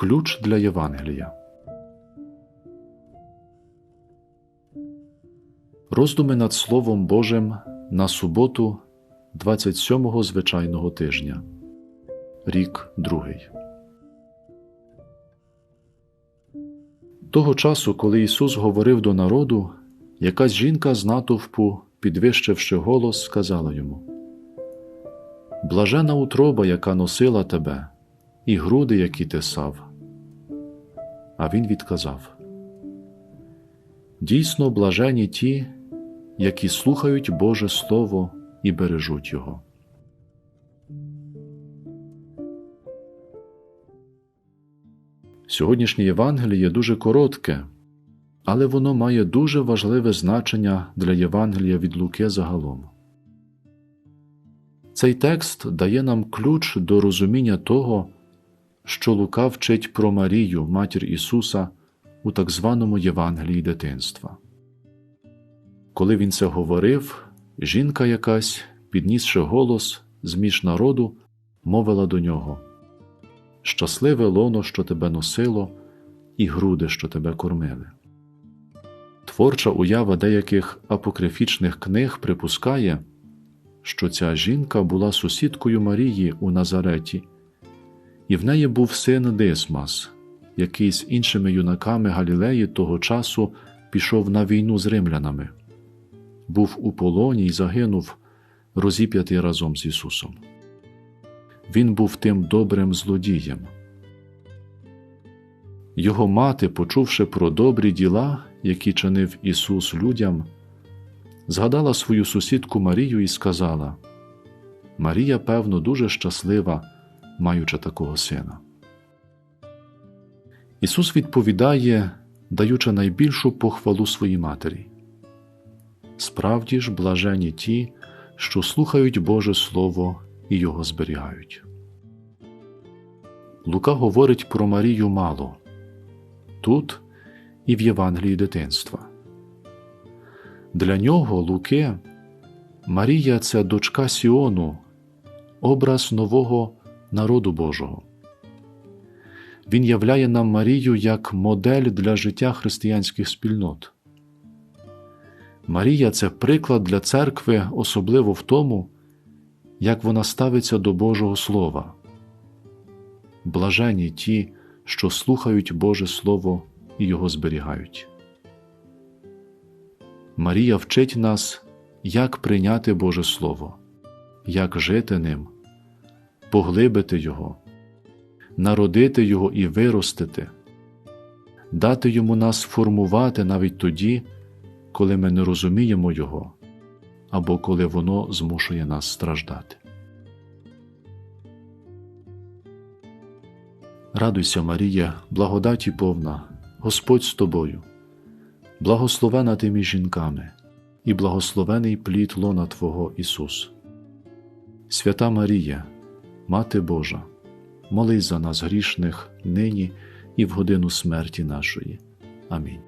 Ключ для Євангелія. Роздуми над Словом Божим на суботу 27-го звичайного тижня. Рік другий. Того часу, коли Ісус говорив до народу, якась жінка з натовпу, підвищивши голос, сказала йому: Блажена утроба, яка носила тебе, і груди, які ти сав. А він відказав: Дійсно, блажені ті, які слухають Боже Слово і бережуть Його. Сьогоднішнє Євангеліє дуже коротке, але воно має дуже важливе значення для Євангелія від Луки загалом. Цей текст дає нам ключ до розуміння того, що Лука вчить про Марію, матір Ісуса, у так званому Євангелії дитинства. Коли він це говорив, жінка якась, піднісши голос зміж народу, мовила до нього Щасливе лоно, що тебе носило, і груди, що тебе кормили. Творча уява деяких апокрифічних книг припускає, що ця жінка була сусідкою Марії у Назареті, і в неї був син Дисмас, який з іншими юнаками Галілеї того часу пішов на війну з римлянами, був у полоні й загинув, розіп'ятий разом з Ісусом. Він був тим добрим злодієм. Його мати, почувши про добрі діла, які чинив Ісус людям, згадала свою сусідку Марію і сказала: Марія, певно, дуже щаслива, маючи такого сина. Ісус відповідає, даючи найбільшу похвалу своїй матері. Справді ж, блажені ті, що слухають Боже Слово і його зберігають. Лука говорить про Марію мало тут і в Євангелії дитинства. Для нього Луки Марія це дочка Сіону, образ нового народу Божого. Він являє нам Марію як модель для життя християнських спільнот. Марія це приклад для церкви, особливо в тому, як вона ставиться до Божого Слова. Блажені ті, що слухають Боже Слово і його зберігають. Марія вчить нас, як прийняти Боже Слово, як жити ним, поглибити Його, народити Його і виростити, дати йому нас формувати навіть тоді, коли ми не розуміємо Його або коли воно змушує нас страждати. Радуйся, Марія, благодаті повна, Господь з тобою, благословена ти між жінками, і благословений плід лона Твого Ісус. Свята Марія, Мати Божа, молись за нас грішних нині і в годину смерті нашої. Амінь.